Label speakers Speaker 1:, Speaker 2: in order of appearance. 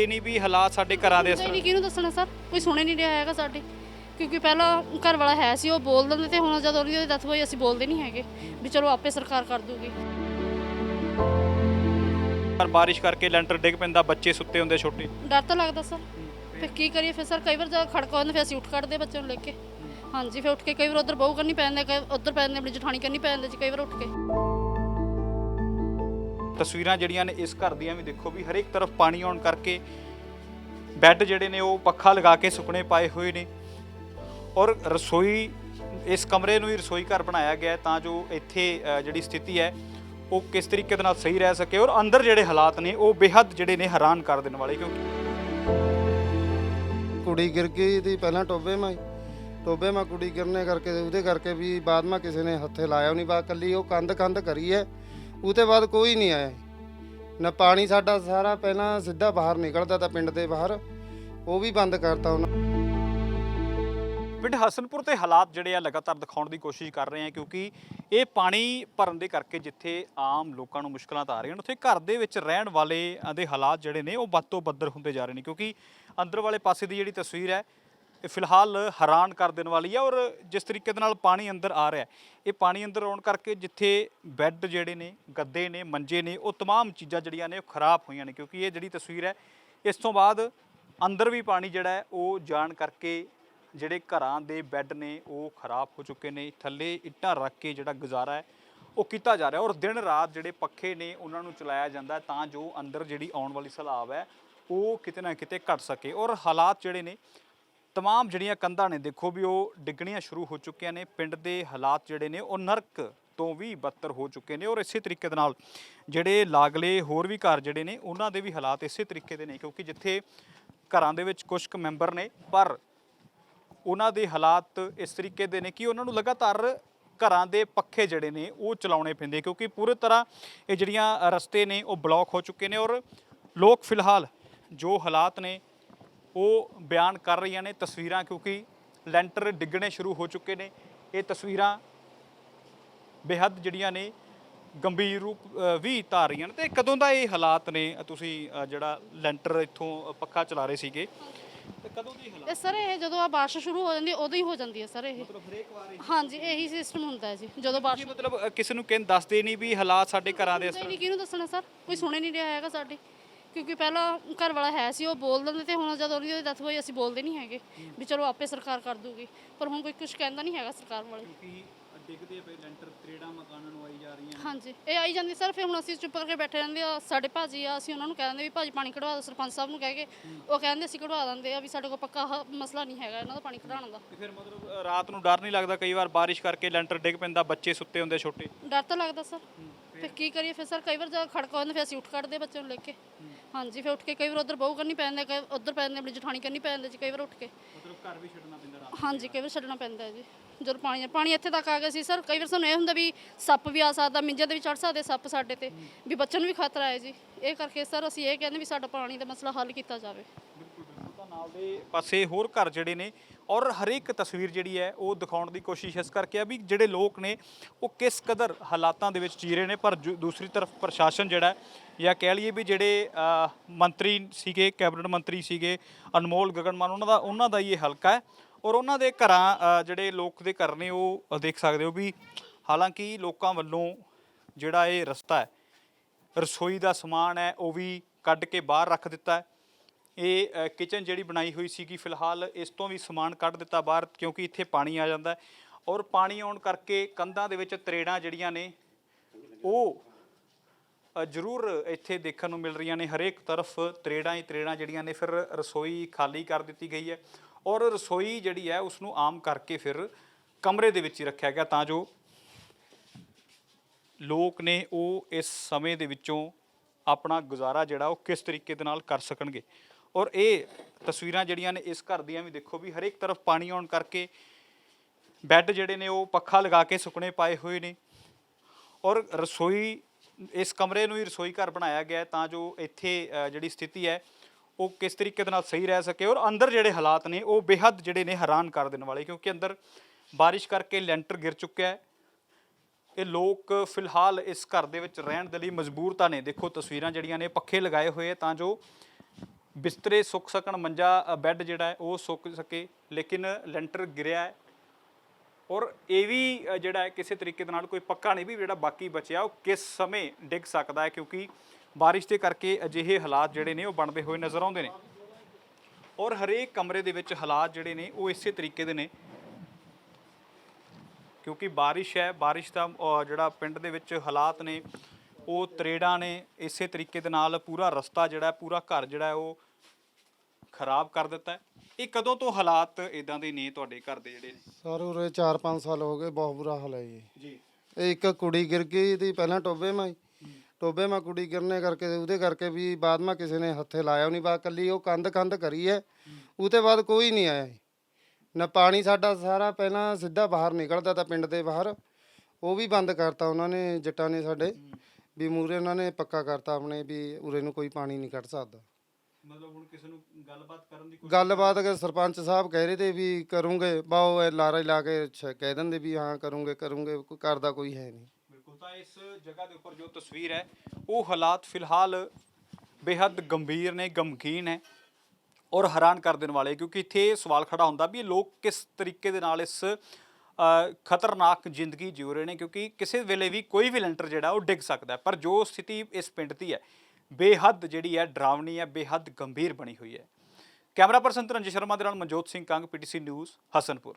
Speaker 1: ਦੱਸਦੇ ਨਹੀਂ ਵੀ ਹਾਲਾਤ ਸਾਡੇ ਘਰਾਂ ਦੇ ਇਸ
Speaker 2: ਨਹੀਂ
Speaker 1: ਤਰ੍ਹਾਂ
Speaker 2: ਨਹੀਂ ਕਿਹਨੂੰ ਦੱਸਣਾ ਸਰ? ਕੋਈ ਸੁਣੇ ਨਹੀਂ ਰਿਹਾ ਹੈਗਾ ਸਾਡੇ। ਕਿਉਂਕਿ ਪਹਿਲਾਂ ਘਰ ਵਾਲਾ ਹੈ ਸੀ ਉਹ ਬੋਲ ਦਿੰਦੇ ਤੇ ਹੁਣ ਜਦੋਂ ਉਹਦੀ ਡੈਥ ਹੋਈ ਅਸੀਂ ਬੋਲਦੇ ਨਹੀਂ ਹੈਗੇ ਵੀ ਚਲੋ ਆਪੇ ਸਰਕਾਰ ਕਰ ਦੂਗੀ।
Speaker 1: ਪਰ ਬਾਰਿਸ਼ ਕਰਕੇ ਲੈਂਟਰ ਡਿੱਗ ਪੈਂਦਾ ਬੱਚੇ ਸੁੱਤੇ ਹੁੰਦੇ ਛੋਟੇ।
Speaker 2: ਡਰ ਤਾਂ ਲੱਗਦਾ ਸਰ। ਫਿਰ ਕੀ ਕਰੀਏ? ਫਿਰ ਸਰ ਕਈ ਵਾਰ ਜਦ ਖੜਕਾ ਹੁੰਦਾ ਫਿਰ ਅਸੀਂ ਉੱਠ ਕੱਢਦੇ ਬੱਚਿਆਂ ਨੂੰ ਲੈ ਕੇ। ਹਾਂਜੀ ਫਿਰ ਉੱਠ ਕੇ ਕਈ ਵਾਰ ਉਧਰ ਬਹੂ ਕਰਨੀ ਪੈਂਦੇ ਕਈ ਉਧਰ ਪੈਂਦੇ ਆਪਣੀ ਜਠਾਣੀ ਕਰਨੀ ਪੈਂਦੇ ਜੀ ਕਈ ਵਾਰ ਉੱਠ ਕੇ।
Speaker 1: ਤਸਵੀਰਾਂ ਜਿਹੜੀਆਂ ਨੇ ਇਸ ਘਰ ਦੀਆਂ ਵੀ ਦੇਖੋ ਵੀ ਹਰੇਕ ਤਰਫ ਪਾਣੀ ਆਉਣ ਕਰਕੇ ਬੈੱਡ ਜਿਹੜੇ ਨੇ ਉਹ ਪੱਖਾ ਲਗਾ ਕੇ ਸੁੱਕਣੇ ਪਾਏ ਹੋਏ ਨੇ। ਔਰ ਰਸੋਈ, ਇਸ ਕਮਰੇ ਨੂੰ ਹੀ ਰਸੋਈ ਘਰ ਬਣਾਇਆ ਗਿਆ ਤਾਂ ਜੋ ਇੱਥੇ ਜਿਹੜੀ ਸਥਿਤੀ ਹੈ, ਉਹ ਕਿਸ ਤਰੀਕੇ ਦੇ ਨਾਲ ਸਹੀ ਰਹਿ ਸਕੇ ਔਰ ਅੰਦਰ ਜਿਹੜੇ ਹਾਲਾਤ ਨੇ ਉਹ ਬੇਹੱਦ ਜਿਹੜੇ ਨੇ ਹੈਰਾਨ ਕਰ ਦੇਣ ਵਾਲੇ ਕਿਉਂਕਿ
Speaker 3: ਕੁੜੀ ਗਿਰ ਗਈ ਦੀ ਪਹਿਲਾਂ ਟੋਬੇ ਮਾ ਟੋਬੇ ਮਾ ਕੁੜੀ ਗਿਰਨੇ ਕਰਕੇ, ਉਹਦੇ ਕਰਕੇ ਵੀ ਬਾਅਦ ਮੈਂ ਕਿਸੇ ਨੇ ਹੱਥੇ ਲਾਇਆ ਨਹੀਂ, ਬਾ ਕੱਲੀ ਉਹ ਕੰਧ ਕੰਧ ਕਰੀ ਹੈ। ਉਹਦੇ ਬਾਅਦ ਕੋਈ ਨਹੀਂ ਆਇਆ। ਨਾ ਪਾਣੀ ਸਾਡਾ ਸਾਰਾ ਪਹਿਲਾਂ ਸਿੱਧਾ ਬਾਹਰ ਨਿਕਲਦਾ ਤਾਂ ਪਿੰਡ ਦੇ ਬਾਹਰ। ਉਹ ਵੀ ਬੰਦ ਕਰਤਾ ਉਹਨਾਂ
Speaker 1: ਪਿੰਡ ਹਸਨਪੁਰ ਦੇ ਹਾਲਾਤ ਜਿਹੜੇ ਆ ਲਗਾਤਾਰ ਦਿਖਾਉਣ ਦੀ ਕੋਸ਼ਿਸ਼ ਕਰ ਰਹੇ ਆ ਕਿਉਂਕਿ ਇਹ ਪਾਣੀ ਭਰਨ ਦੇ ਕਰਕੇ ਜਿੱਥੇ ਆਮ ਲੋਕਾਂ ਨੂੰ ਮੁਸ਼ਕਲਾਂ ਤਾਂ ਆ ਰਹੀਆਂ ਨੇ, ਉੱਥੇ ਘਰ ਦੇ ਵਿੱਚ ਰਹਿਣ ਵਾਲੇ ਦੇ ਹਾਲਾਤ ਜਿਹੜੇ ਨੇ ਉਹ ਵੱਧ ਤੋਂ ਬੱਦਰ ਹੁੰਦੇ ਜਾ ਰਹੇ ਨੇ ਕਿਉਂਕਿ ਅੰਦਰ ਵਾਲੇ ਪਾਸੇ ਦੀ ਜਿਹੜੀ ਤਸਵੀਰ ਹੈ ਇਹ ਫਿਲਹਾਲ ਹੈਰਾਨ ਕਰ ਦੇਣ ਵਾਲੀ ਹੈ ਔਰ ਜਿਸ ਤਰੀਕੇ ਦੇ ਨਾਲ ਪਾਣੀ ਅੰਦਰ ਆ ਰਿਹਾ ਹੈ ਇਹ ਪਾਣੀ ਅੰਦਰ ਆਉਣ ਕਰਕੇ ਜਿੱਥੇ ਬੈੱਡ ਜਿਹੜੇ ਨੇ ਗੱਦੇ ਨੇ ਮੰਜੇ ਨੇ ਉਹ तमाम ਚੀਜ਼ਾਂ ਜਿਹੜੀਆਂ ਨੇ ਉਹ ਖਰਾਬ ਹੋਈਆਂ ਨੇ ਕਿਉਂਕਿ ਇਹ ਜਿਹੜੀ ਤਸਵੀਰ ਹੈ ਇਸ ਤੋਂ ਬਾਅਦ ਅੰਦਰ ਵੀ ਪਾਣੀ ਜਿਹੜਾ ਹੈ ਉਹ ਜਾਣ ਕਰਕੇ ਜਿਹੜੇ ਘਰਾਂ ਦੇ ਬੈੱਡ ਨੇ ਉਹ ਖਰਾਬ ਹੋ ਚੁੱਕੇ ਨੇ ਥੱਲੇ ਇੱਟਾਂ ਰੱਖ ਕੇ ਜਿਹੜਾ ਗੁਜ਼ਾਰਾ ਹੈ ਉਹ ਕੀਤਾ ਜਾ ਰਿਹਾ ਔਰ ਦਿਨ ਰਾਤ ਜਿਹੜੇ ਪੱਖੇ ਨੇ ਉਹਨਾਂ ਨੂੰ ਚਲਾਇਆ ਜਾਂਦਾ ਹੈ ਤਾਂ ਜੋ ਅੰਦਰ ਜਿਹੜੀ ਆਉਣ ਵਾਲੀ ਸਲਾਬ ਹੈ ਉਹ ਕਿਤੇ ਨਾ ਕਿਤੇ ਘਟ ਸਕੇ ਔਰ ਹਾਲਾਤ ਜਿਹੜੇ ਨੇ ਤਮਾਮ ਜਿਹੜੀਆਂ ਕੰਧਾਂ ਨੇ ਦੇਖੋ ਵੀ ਉਹ ਡਿੱਗਣੀਆਂ ਸ਼ੁਰੂ ਹੋ ਚੁੱਕੀਆਂ ਨੇ ਪਿੰਡ ਦੇ ਹਾਲਾਤ ਜਿਹੜੇ ਨੇ ਉਹ ਨਰਕ ਤੋਂ ਵੀ ਬੱਤਰ ਹੋ ਚੁੱਕੇ ਨੇ ਔਰ ਇਸੇ ਤਰੀਕੇ ਦੇ ਨਾਲ ਜਿਹੜੇ ਲਾਗਲੇ ਹੋਰ ਵੀ ਘਰ ਜਿਹੜੇ ਨੇ ਉਹਨਾਂ ਦੇ ਵੀ ਹਾਲਾਤ ਇਸੇ ਤਰੀਕੇ ਦੇ ਨੇ ਕਿਉਂਕਿ ਜਿੱਥੇ ਘਰਾਂ ਦੇ ਵਿੱਚ ਕੁਝ ਕੁ ਮੈਂਬਰ ਨੇ ਪਰ ਉਹਨਾਂ ਦੇ ਹਾਲਾਤ ਇਸ ਤਰੀਕੇ ਦੇ ਨੇ ਕਿ ਉਹਨਾਂ ਨੂੰ ਲਗਾਤਾਰ ਘਰਾਂ ਦੇ ਪੱਖੇ ਜਿਹੜੇ ਨੇ ਉਹ ਚਲਾਉਣੇ ਪੈਂਦੇ ਕਿਉਂਕਿ ਪੂਰੀ ਤਰ੍ਹਾਂ ਇਹ ਜਿਹੜੀਆਂ ਰਸਤੇ ਨੇ ਉਹ ਬਲੌਕ ਹੋ ਚੁੱਕੇ ਨੇ ਔਰ ਲੋਕ ਫਿਲਹਾਲ ਜੋ ਹਾਲਾਤ ਨੇ ਉਹ ਬਿਆਨ ਕਰ ਰਹੀਆਂ ਨੇ ਤਸਵੀਰਾਂ ਕਿਉਂਕਿ ਲੈਂਟਰ ਡਿੱਗਣੇ ਸ਼ੁਰੂ ਹੋ ਚੁੱਕੇ ਨੇ। ਇਹ ਤਸਵੀਰਾਂ ਬੇਹੱਦ ਜਿਹੜੀਆਂ ਨੇ ਗੰਭੀਰ ਰੂਪ ਵੀ ਧਾਰ ਰਹੀਆਂ ਨੇ। ਤੇ ਕਦੋਂ ਦਾ ਇਹ ਹਾਲਾਤ ਨੇ? ਤੁਸੀਂ ਜਿਹੜਾ ਲੈਂਟਰ ਇੱਥੋਂ ਪੱਖਾ ਚਲਾ ਰਹੇ ਸੀਗੇ ਤੇ ਕਦੋਂ ਦੀ ਹਾਲਾਤ
Speaker 2: ਸਰ ਇਹ ਜਦੋਂ ਆ ਬਾਰਿਸ਼ ਸ਼ੁਰੂ ਹੋ ਜਾਂਦੀ ਉਦੋਂ ਹੀ ਹੋ ਜਾਂਦੀ ਹੈ ਸਰ ਇਹ।
Speaker 1: ਮਤਲਬ ਹਰੇਕ ਵਾਰ
Speaker 2: ਹਾਂਜੀ ਇਹੀ ਸਿਸਟਮ ਹੁੰਦਾ ਹੈ ਜੀ ਜਦੋਂ ਬਾਰਿਸ਼
Speaker 1: ਮਤਲਬ ਕਿਸੇ ਨੂੰ ਕਹਿੰਦੇ ਦੱਸਦੇ ਨਹੀਂ ਵੀ ਹਾਲਾਤ ਸਾਡੇ ਘਰਾਂ ਦੇ ਇਸ ਤਰ੍ਹਾਂ?
Speaker 2: ਨਹੀਂ ਕਿਹਨੂੰ ਦੱਸਣਾ ਸਰ? ਕੋਈ ਸੁਣੇ ਨਹੀਂ ਰਿਹਾ ਹੈਗਾ ਸਾਡੇ। ਕਿਉਂਕਿ ਪਹਿਲਾਂ ਘਰ ਵਾਲਾ ਹੈ ਸੀ ਉਹ ਬੋਲ ਦਿੰਦੇ ਤੇ ਹੁਣ ਜਦੋਂ ਉਹਦੀ ਡੈਥ ਹੋਈ ਅਸੀਂ ਬੋਲਦੇ ਨਹੀਂ ਹੈਗੇ ਵੀ ਚਲੋ ਆਪੇ ਸਰਕਾਰ ਕਰ ਦੂਗੀ ਪਰ ਹੁਣ ਕੋਈ ਕੁਝ ਕਹਿੰਦਾ ਨਹੀਂ ਹੈਗਾ ਸਰਕਾਰ ਵਾਲੇ।
Speaker 1: ਕਿ ਡਿੱਗਦੇ ਪਏ ਲੈਂਟਰ ਤਰੇੜਾ ਮਕਾਨਾਂ ਨੂੰ ਆਈ ਜਾ ਰਹੀਆਂ
Speaker 2: ਹਾਂਜੀ ਇਹ ਆਈ ਜਾਂਦੀ ਸਰ ਫਿਰ ਹੁਣ ਅਸੀਂ ਚੁੱਪ ਕਰਕੇ ਬੈਠੇ ਰਹਿੰਦੇ ਆ ਸਾਡੇ ਭਾਜੀ ਆ ਅਸੀਂ ਉਹਨਾਂ ਨੂੰ ਕਹਿ ਦਿੰਦੇ ਵੀ ਭਾਜੀ ਪਾਣੀ ਕਢਵਾ ਦਿਓ ਸਰਪੰਚ ਸਾਹਿਬ ਨੂੰ ਕਹਿ ਕੇ ਉਹ ਕਹਿੰਦੇ ਅਸੀਂ ਕਢਵਾ ਦਿੰਦੇ ਆ ਵੀ ਸਾਡੇ ਕੋਲ ਪੱਕਾ ਮਸਲਾ ਨਹੀਂ ਹੈਗਾ ਇਹਨਾਂ ਦਾ ਪਾਣੀ ਕਢਾਉਣ ਦਾ।
Speaker 1: ਤੇ ਫਿਰ ਮਤਲਬ ਅ, ਰਾਤ ਨੂੰ ਡਰ ਨਹੀਂ ਲੱਗਦਾ ਕਈ ਵਾਰ ਬਾਰਿਸ਼ ਕਰਕੇ ਲੈਂਟਰ ਡਿੱਗ ਪੈਂਦਾ ਬੱਚੇ ਸੁੱਤੇ ਹੁੰਦੇ ਛੋਟੇ?
Speaker 2: ਡਰ ਤਾਂ ਲੱਗਦਾ ਸਰ ਫਿਰ ਕੀ ਕਰੀਏ ਫਿਰ ਸਰ ਕਈ ਵਾਰ ਜਦ ਖੜਕਾ ਹੁੰਦਾ ਫਿਰ ਅਸੀਂ ਉੱਠ ਕੱਢਦੇ ਬੱਚਿਆਂ ਨੂੰ ਲੈ ਕੇ। ਹਾਂਜੀ ਫਿਰ ਉੱਠ ਕੇ ਕਈ ਵਾਰ ਉਧਰ ਬਹੂ ਕਰਨੀ ਪੈਂਦੇ ਕਈ ਉਧਰ ਪੈਂਦੇ ਆਪਣੀ ਜਠਾਣੀ ਕਰਨੀ ਪੈਂਦੇ ਜੀ ਕਈ ਵਾਰ ਉੱਠ ਕੇ।
Speaker 1: ਮਤਲਬ ਘਰ ਵੀ ਛੱਡਣਾ ਪੈਂਦਾ ਰਾਤ
Speaker 2: ਹਾਂਜੀ ਕਈ ਵਾਰ ਛੱਡਣਾ ਪੈਂਦਾ ਹੈ ਜੀ ਜਦੋਂ ਪਾਣੀ ਪਾਣੀ ਇੱਥੇ ਤੱਕ ਆ ਗਿਆ ਸੀ ਸਰ ਕਈ ਵਾਰ ਸਾਨੂੰ ਇਹ ਹੁੰਦਾ ਵੀ ਸੱਪ ਵੀ ਆ ਸਕਦਾ ਮਿੰਜਾਂ ਦੇ ਵੀ ਚੜ ਸਕਦੇ ਸੱਪ ਸਾਡੇ ਤੇ ਵੀ ਬੱਚਿਆਂ ਨੂੰ ਵੀ ਖਤਰਾ ਹੈ ਜੀ। ਇਹ ਕਰਕੇ ਸਰ ਅਸੀਂ ਇਹ ਕਹਿੰਦੇ ਵੀ ਸਾਡਾ ਪਾਣੀ ਦਾ ਮਸਲਾ ਹੱਲ ਕੀਤਾ ਜਾਵੇ।
Speaker 1: ਬਿਲਕੁਲ। ਨਾਲ ਦੇ ਪਾਸੇ ਹੋਰ ਘਰ ਜਿਹੜੇ ਨੇ ਔਰ ਹਰੇਕ ਤਸਵੀਰ ਜਿਹੜੀ ਹੈ ਉਹ ਦਿਖਾਉਣ ਦੀ ਕੋਸ਼ਿਸ਼ ਇਸ ਕਰਕੇ ਆ ਵੀ ਜਿਹੜੇ ਲੋਕ ਨੇ ਉਹ ਕਿਸ ਕਦਰ ਹਾਲਾਤਾਂ ਦੇ ਵਿੱਚ ਜੀ ਰਹੇ ਨੇ ਪਰ ਜੂ- ਦੂਸਰੀ ਤਰਫ ਪ੍ਰਸ਼ਾਸਨ ਜਿਹੜਾ ਹੈ, ਜਾਂ ਕਹਿ ਲਈਏ ਵੀ ਜਿਹੜੇ ਅ, ਮੰਤਰੀ ਸੀਗੇ ਕੈਬਨਿਟ ਮੰਤਰੀ ਸੀਗੇ ਅਨਮੋਲ ਗਗਨਮਾਨ ਉਹਨਾਂ ਦਾ ਉਹਨਾਂ ਦਾ ਹੀ ਇਹ ਹਲਕਾ ਹੈ ਔਰ ਉਹਨਾਂ ਦੇ ਘਰਾਂ ਅ, ਜਿਹੜੇ ਲੋਕ ਦੇ ਘਰ ਨੇ ਉਹ ਦੇਖ ਸਕਦੇ ਹੋ ਵੀ ਹਾਲਾਂਕਿ ਲੋਕਾਂ ਵੱਲੋਂ ਜਿਹੜਾ ਇਹ ਰਸਤਾ ਹੈ ਰਸੋਈ ਦਾ ਸਮਾਨ ਹੈ ਉਹ ਵੀ ਕੱਢ ਕੇ ਬਾਹਰ ਰੱਖ ਦਿੱਤਾ ਹੈ। ਇਹ ਕਿਚਨ ਜਿਹੜੀ ਬਣਾਈ ਹੋਈ ਸੀਗੀ ਫਿਲਹਾਲ, ਇਸ ਤੋਂ ਵੀ ਸਮਾਨ ਕੱਢ ਦਿੱਤਾ ਬਾਹਰ ਕਿਉਂਕਿ ਇੱਥੇ ਪਾਣੀ ਆ ਜਾਂਦਾ ਔਰ ਪਾਣੀ ਆਉਣ ਕਰਕੇ ਕੰਧਾਂ ਦੇ ਵਿੱਚ ਤਰੇੜਾਂ ਜਿਹੜੀਆਂ ਨੇ, ਉਹ ਜ਼ਰੂਰ ਇੱਥੇ ਦੇਖਣ ਨੂੰ ਮਿਲ ਰਹੀਆਂ ਨੇ। ਹਰੇਕ ਤਰਫ ਤਰੇੜਾਂ ਹੀ ਤਰੇੜਾਂ ਜਿਹੜੀਆਂ ਨੇ, ਫਿਰ ਰਸੋਈ ਖਾਲੀ ਕਰ ਦਿੱਤੀ ਗਈ ਹੈ ਔਰ ਰਸੋਈ ਜਿਹੜੀ ਹੈ ਉਸ ਨੂੰ ਆਮ ਕਰਕੇ ਫਿਰ ਕਮਰੇ ਦੇ ਵਿੱਚ ਹੀ ਰੱਖਿਆ ਗਿਆ ਤਾਂ ਜੋ ਲੋਕ ਨੇ ਉਹ ਇਸ ਸਮੇਂ ਦੇ ਵਿੱਚੋਂ ਆਪਣਾ ਗੁਜ਼ਾਰਾ ਜਿਹੜਾ, ਉਹ ਕਿਸ ਤਰੀਕੇ ਦੇ ਨਾਲ ਕਰ ਸਕਣਗੇ। ਔਰ ਇਹ ਤਸਵੀਰਾਂ ਜਿਹੜੀਆਂ ਨੇ ਇਸ ਘਰ ਦੀਆਂ ਵੀ ਦੇਖੋ ਵੀ ਹਰੇਕ ਤਰਫ ਪਾਣੀ ਆਉਣ ਕਰਕੇ ਬੈੱਡ ਜਿਹੜੇ ਨੇ ਉਹ ਪੱਖਾ ਲਗਾ ਕੇ ਸੁੱਕਣੇ ਪਾਏ ਹੋਏ ਨੇ। ਔਰ ਰਸੋਈ, ਇਸ ਕਮਰੇ ਨੂੰ ਹੀ ਰਸੋਈ ਘਰ ਬਣਾਇਆ ਗਿਆ ਤਾਂ ਜੋ ਇੱਥੇ ਜਿਹੜੀ ਸਥਿਤੀ ਹੈ, ਉਹ ਕਿਸ ਤਰੀਕੇ ਦੇ ਨਾਲ ਸਹੀ ਰਹਿ ਸਕੇ ਔਰ ਅੰਦਰ ਜਿਹੜੇ ਹਾਲਾਤ ਨੇ ਉਹ ਬੇਹੱਦ ਜਿਹੜੇ ਨੇ ਹੈਰਾਨ ਕਰ ਦੇਣ ਵਾਲੇ ਕਿਉਂਕਿ ਅੰਦਰ ਬਾਰਿਸ਼ ਕਰਕੇ ਲੈਂਟਰ ਗਿਰ ਚੁੱਕਿਆ ਹੈ। ਇਹ ਲੋਕ ਫਿਲਹਾਲ ਇਸ ਘਰ ਦੇ ਵਿੱਚ ਰਹਿਣ ਦੇ ਲਈ ਮਜਬੂਰ ਤਾਂ ਨੇ। ਦੇਖੋ ਤਸਵੀਰਾਂ ਜਿਹੜੀਆਂ ਨੇ, ਪੱਖੇ ਲਗਾਏ ਹੋਏ ਆ ਤਾਂ ਜੋ ਬਿਸਤਰੇ ਸੁੱਕ ਸਕਣ, ਮੰਜਾ ਬੈੱਡ ਜਿਹੜਾ ਹੈ, ਉਹ ਸੁੱਕ ਸਕੇ, ਲੇਕਿਨ ਲੈਂਟਰ ਗਿਰਿਆ ਹੈ। ਔਰ ਇਹ ਵੀ ਜਿਹੜਾ ਹੈ, ਕਿਸੇ ਤਰੀਕੇ ਦੇ ਨਾਲ ਕੋਈ ਪੱਕਾ ਨਹੀਂ ਵੀ ਜਿਹੜਾ ਬਾਕੀ ਬਚਿਆ, ਉਹ ਕਿਸ ਸਮੇਂ ਡਿੱਗ ਸਕਦਾ ਹੈ, ਕਿਉਂਕਿ ਬਾਰਿਸ਼ ਦੇ ਕਰਕੇ ਅਜਿਹੇ ਹਾਲਾਤ ਜਿਹੜੇ ਨੇ, ਉਹ ਬਣਦੇ ਹੋਏ ਨਜ਼ਰ ਆਉਂਦੇ ਨੇ। ਔਰ ਹਰੇਕ ਕਮਰੇ ਦੇ ਵਿੱਚ ਹਾਲਾਤ ਜਿਹੜੇ ਨੇ, ਉਹ ਇਸੇ ਤਰੀਕੇ ਦੇ ਨੇ। ਕਿਉਂਕਿ ਬਾਰਿਸ਼ ਹੈ, ਬਾਰਿਸ਼ ਦਾ ਜਿਹੜਾ ਪਿੰਡ ਦੇ ਵਿੱਚ ਹਾਲਾਤ ਨੇ ਉਹ ਤਰੇੜਾਂ ਨੇ ਇਸੇ ਤਰੀਕੇ ਦੇ ਨਾਲ ਪੂਰਾ ਰਸਤਾ ਜਿਹੜਾ ਪੂਰਾ ਘਰ ਜਿਹੜਾ ਉਹ ਖਰਾਬ ਕਰ ਦਿੱਤਾ ਹੈ। ਇਹ ਕਦੋਂ ਤੋਂ ਹਾਲਾਤ ਇਦਾਂ ਦੇ ਨੇ ਤੁਹਾਡੇ ਘਰ ਦੇ ਜਿਹੜੇ? ਨੇ
Speaker 3: ਸਰ ਉਰੇ 4-5 ਸਾਲ ਹੋ ਗਏ ਬਹੁਤ ਬੁਰਾ ਹਾਲ ਹੈ ਜੀ।
Speaker 1: ਜੀ।
Speaker 3: ਇਹ ਇੱਕ ਕੁੜੀ ਗਿਰ ਗਈ ਦੀ ਪਹਿਲਾਂ ਟੋਬੇ ਮਾਈ। ਟੋਬੇ ਮਾ ਕੁੜੀ ਗਿਰਨੇ ਕਰਕੇ ਤੇ ਉਹਦੇ ਕਰਕੇ ਵੀ ਬਾਅਦ ਮਾ ਕਿਸੇ ਨੇ ਹੱਥੇ ਲਾਇਆ ਨਹੀਂ ਬਾ ਕੱਲੀ ਉਹ ਕੰਧ ਕੰਧ ਕਰੀ ਹੈ। ਉਹਦੇ ਬਾਅਦ ਕੋਈ ਨਹੀਂ ਆਇਆ ਜੀ। ਨਾ ਪਾਣੀ ਸਾਡਾ ਸਾਰਾ ਪਹਿਲਾਂ ਸਿੱਧਾ ਬਾਹਰ ਨਿਕਲਦਾ ਤਾਂ ਪਿੰਡ ਦੇ ਬਾਹਰ। ਉਹ ਵੀ ਬੰਦ ਕਰਤਾ ਉਹਨਾਂ ਨੇ ਜੱਟਾਂ ਨੇ ਸਾਡੇ। ਵੀ ਮੂਰੇ ਉਹਨਾਂ ਨੇ ਪੱਕਾ ਕਰਤਾ ਆਪਣੇ ਵੀ ਉਰੇ ਨੂੰ ਕੋਈ ਪਾਣੀ ਨਹੀਂ ਕੱਢ ਸਕਦਾ।
Speaker 1: ਮਤਲਬ ਹੁਣ ਕਿਸੇ ਨੂੰ ਗੱਲਬਾਤ ਕਰਨ ਦੀ ਕੋਈ
Speaker 3: ਗੱਲਬਾਤ ਅਗਰ ਸਰਪੰਚ ਸਾਹਿਬ ਕਹਿ ਰਹੇ ਤੇ ਵੀ ਕਰੂੰਗੇ ਬਾਓ ਇਹ ਲਾਰਾ ਹੀ ਲਾ ਕੇ ਛ- ਕਹਿ ਦਿੰਦੇ ਵੀ ਹਾਂ ਕਰੂੰਗੇ ਕਰੂੰਗੇ ਕੋਈ ਕਰਦਾ ਕੋਈ ਹੈ ਨਹੀਂ।
Speaker 1: ਬਿਲਕੁਲ ਤਾਂ ਇਸ ਜਗ੍ਹਾ ਦੇ ਉੱਪਰ ਜੋ ਤਸਵੀਰ ਹੈ ਉਹ ਹਾਲਾਤ ਫਿਲਹਾਲ ਬੇहद ਗੰਭੀਰ ਨੇ ਗਮਗੀਨ ਹੈ ਔਰ ਹੈਰਾਨ ਕਰ ਦੇਣ ਵਾਲੇ ਕਿਉਂਕਿ ਇੱਥੇ ਇਹ ਸਵਾਲ ਖੜਾ ਹੁੰਦਾ ਵੀ ਇਹ ਲੋਕ ਕਿਸ ਤਰੀਕੇ ਦੇ ਨਾਲ ਇਸ ਖਤਰਨਾਕ ਜ਼ਿੰਦਗੀ ਜਿਉ ਰਹੇ ਨੇ ਕਿਉਂਕਿ ਕਿਸੇ ਵੇਲੇ ਵੀ ਕੋਈ ਵੀ ਲੈਂਟਰ ਜਿਹੜਾ ਉਹ ਡਿੱਗ ਸਕਦਾ ਪਰ ਜੋ ਸਥਿਤੀ ਇਸ ਪਿੰਡ ਦੀ ਹੈ, ਬੇਹੱਦ ਜਿਹੜੀ ਹੈ ਡਰਾਵਣੀ ਹੈ, ਬੇਹੱਦ ਗੰਭੀਰ ਬਣੀ ਹੋਈ ਹੈ। ਕੈਮਰਾ ਪਰਸਨ ਤਰਨਜੀ ਸ਼ਰਮਾ ਦੇ ਨਾਲ ਮਨਜੋਤ ਸਿੰਘ ਕੰਗ, ਪੀਟੀਸੀ ਨਿਊਜ਼, ਹਸਨਪੁਰ।